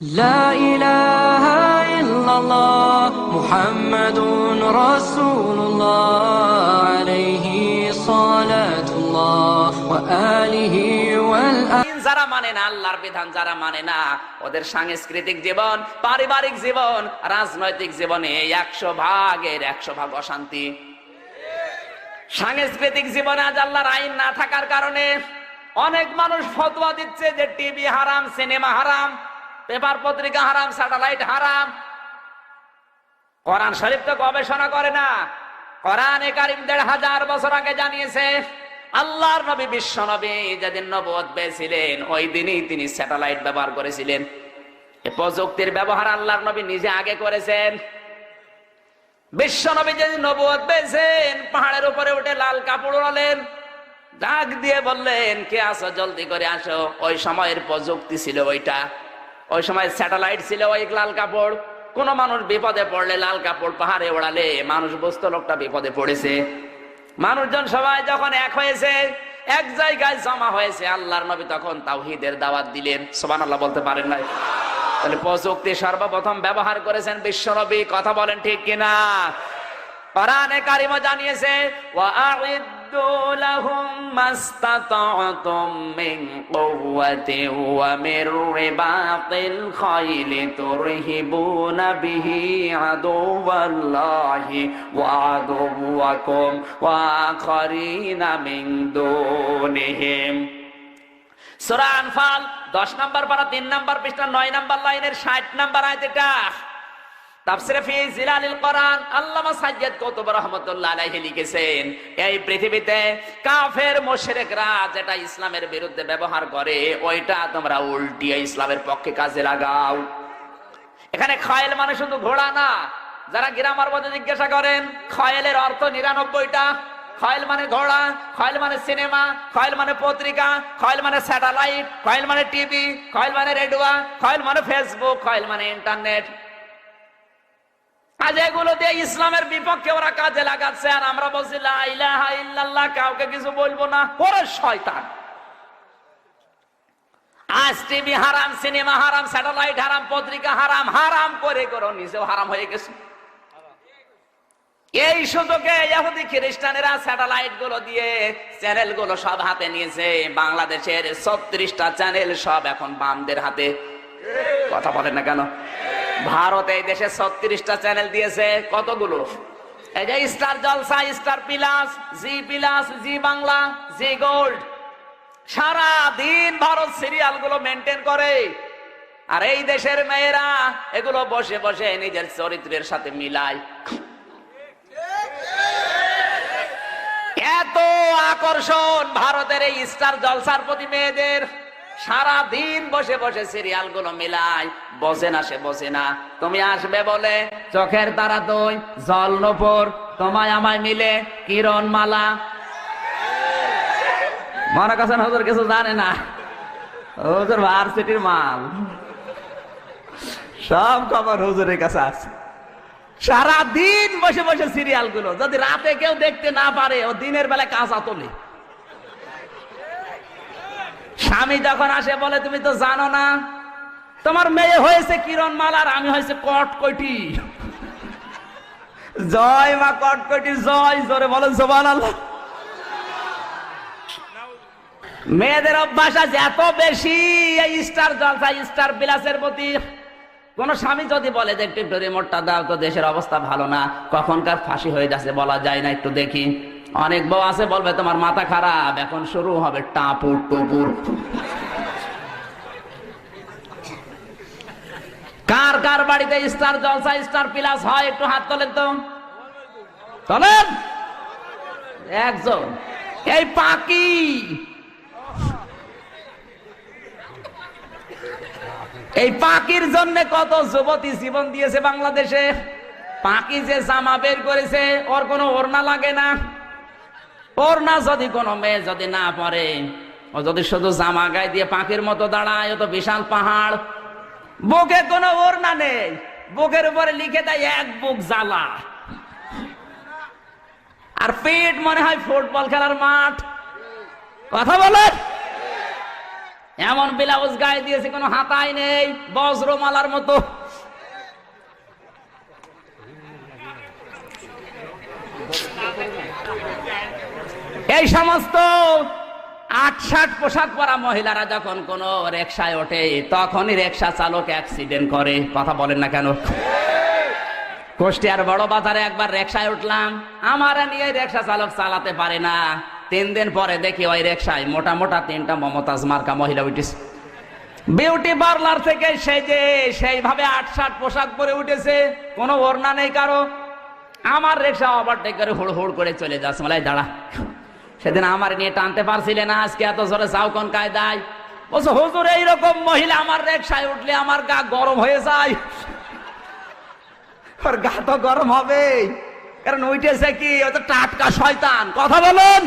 لا إله إلا الله محمد رسول الله عليه صلاة الله وآله والآل দিন যারা মানে না আল্লাহর বিধান যারা মানে না ওদের সাংস্কৃতিক জীবন পারিবারিক জীবন রাজনৈতিক জীবনে একশো ভাগের একশো ভাগ অশান্তি সাংস্কৃতিক জীবনে আজ আল্লাহর আইন না থাকার কারণে অনেক মানুষ ফতোয়া দিচ্ছে যে টিভি হারাম সিনেমা হারাম পেপার পত্রিকা হারাম, স্যাটেলাইট হারাম। কোরআন শরীফ তো গবেষণা করে না। কোরআন কারিম দেড় হাজার বছর আগে জানিয়েছে, আল্লাহর নবী বিশ্ব নবী যেদিন নবদ পেয়েছিলেন, ওই দিনই তিনি স্যাটেলাইট ব্যবহার করেছিলেন। প্রযুক্তির ব্যবহার আল্লাহর নবী নিজে আগে করেছেন। বিশ্ব নবী যেদিন নবদ পেয়েছেন, পাহাড়ের উপরে উঠে লাল কাপড় ওড়ালেন ডাক দিয়ে বললেন, কে আসো জলদি করে আসো। ওই সময়ের প্রযুক্তি ছিল ওইটা। ওই সময় স্যাটেলাইট ছিল ওই লাল কাপড়। কোন মানুষ বিপদে পড়লে লাল কাপড় পাহাড়ে ওড়ালে, মানুষ বুঝতো লোকটা বিপদে পড়েছে। মানুষজন সবাই যখন এক হয়েছে, এক জায়গায় জমা হয়েছে, আল্লাহর নবী তখন তাওহিদের দাওয়াত দিলেন। সোবান আল্লাহ বলতে পারেন নাই। তাহলে প্রযুক্তি সর্বপ্রথম ব্যবহার করেছেন বিশ্বনবী কথা বলেন ঠিক কিনা? কারিমা জানিয়েছে, ওয়া লাহুম মাস্তাতা'তুম মিন কুওয়াতি ওয়া মির রিবাতিল খাইলি তুরহিবুনা বিহি আদুওয়াল্লাহি ওয়া আদুওয়াকুম ওয়া আখারিনা মিন দুনিহিম। সূরা আনফাল 10 নাম্বার পারা 3 নাম্বার পৃষ্ঠা 9 নাম্বার লাইনের 60 নাম্বার আয়াত তাফসিরে আল্লামা লিখেছেন, এই পৃথিবীতে কাফের ইসলামের বিরুদ্ধে ব্যবহার করে, ওইটা তোমরা ইসলামের পক্ষে কাজে লাগাও। এখানে মানে শুধু ঘোড়া না, যারা গ্রামার মধ্যে জিজ্ঞাসা করেন, খয়েলের অর্থ নিরানব্বইটা? খয়েল মানে ঘোড়া? খয়েল মানে সিনেমা? খয়েল মানে পত্রিকা? খয়েল মানে স্যাটেলাইট? খয়েল মানে টিভি? খয়েল মানে রেডিও খয়েল মানে ফেসবুক? খয়েল মানে ইন্টারনেট? আজ এগুলো দিয়ে ইসলামের বিপক্ষে ওরা কাজে লাগাচ্ছে, আর আমরা বলছি কাউকে কিছু বলব না। ওরে শয়তান। আজ টিভি হারাম, সিনেমা হারাম, স্যাটেলাইট হারাম, পত্রিকা হারাম হারাম করো নিজেও হারাম হয়ে গেছে। এই সুযোগে ইহুদি খ্রিস্টানেরা স্যাটেলাইটগুলো দিয়ে চ্যানেলগুলো সব হাতে নিয়েছে। বাংলাদেশের ছত্রিশটা চ্যানেল সব এখন বামদের হাতে। কথা বলেন না কেন? ভারত এই দেশে ছত্রিশটা চ্যানেল দিয়েছে। কতগুলো? এই যে Star Jalsha Star Plus Zee Plus Zee Bangla Zee Gold সারা দিন ভারত সিরিয়ালগুলো মেনটেন করে। আর এই দেশের মেয়েরা এগুলো বসে বসে নিজের চরিত্রের সাথে মিলায়। এত আকর্ষণ ভারতের এই স্টার জলসার প্রতি মেয়েদের। সারা দিন বসে বসে সিরিয়ালগুলো মিলায় বসে না সে বসে না। তুমি আসবে বলে চোখের তারা দই, জল নপুর, তোমায় আমায় মিলে কিরণ মালা মনে করছেন হুজুর কিছু জানে না? হজুর ভার্সিটির মাল। সব খবর হুজুরের কাছে আছে। সারা দিন বসে বসে সিরিয়ালগুলো যদি রাতে কেউ দেখতে না পারে, ও দিনের বেলায় কাঁচা তোলে। স্বামী যখন আসে বলে, তুমি তো জানো না, তোমার মেয়ে হয়েছে কিরণ মালার আমি হয়েছে কটকটি। জয় মা কটকটি, জয়, জোরে বলেন সোবান আল্লাহ মেয়েদের অভ্যাস আছে এত বেশি, এই স্টার জলসা স্টার বিলাসের প্রতি। কোন স্বামী যদি বলে যে, একটু একটু রিমোটটা দাও, তো দেশের অবস্থা ভালো না। কখনকার ফাঁসি হয়ে যাচ্ছে, বলা যায় না, একটু দেখি। অনেক বউ আছে, বলবে, তোমার মাথা খারাপ, এখন শুরু হবে টাপুর টুপুর। কার কার বাড়িতে স্টার জলসা, স্টার প্লাস হয়, একটু হাত তোলেন তো। তোলেন? একজন। এই পাকি এই পাকির জন্য কত যুবতী জীবন দিয়েছে বাংলাদেশে। পাকি যে জামা বের করেছে, ওর কোনো ওড়না লাগে না। ওড়না যদি কোনো মেয়ে যদি না পরে ও যদি শুধু জামা গায়ে দিয়ে পাখির মতো দাঁড়ায় তো বিশাল পাহাড়। বুকে কোনো ওড়না নেই। বুকের উপরে লিখে দেয়, এক বুক জ্বালা। আর পেট মনে হয় ফুটবল খেলার মাঠ। কথা বলেন এমন ব্লাউজ গায়ে দিয়েছে, কোনো হাতাই নেই, বজ্রমালার মতো। এই সমস্ত আট ষাট পোশাক পরা মহিলারা যখন কোন রিক্সায় ওঠে, তখনই রিক্সা চালক অ্যাক্সিডেন্ট করে। কথা বলেন না কেন? কুষ্টিয়ার বড় বাজারে একবার রিক্সায় উঠলাম। আমার নিয়ে রিক্সা চালক চালাতে পারে না। তিন দিন পরে দেখি ওই রিক্সায় মোটা মোটা তিনটা মমতাজ মার্কা মহিলা উঠেছে। বিউটি পার্লার থেকে সেজে সেইভাবে আট ষাট পোশাক পরে উঠেছে, কোনো ওড়না নেই কারও। আমার রিক্সা ওভারটেক করে হুড় হুড় করে চলে যাচ্ছে। মালাই দাঁড়া। সেদিন আমার নিয়ে টানতে পারছিলে না, আজকে এত জোরে কায় কায়দায়? বলছো, হুজুর, এইরকম মহিলা আমার রিক্সায় উঠলে আমার গা গরম হয়ে যায়। ওর গা তো গরম হবে কারণ উঠেছে কি? ও তো টাটকা শয়তান। কথা বলুন।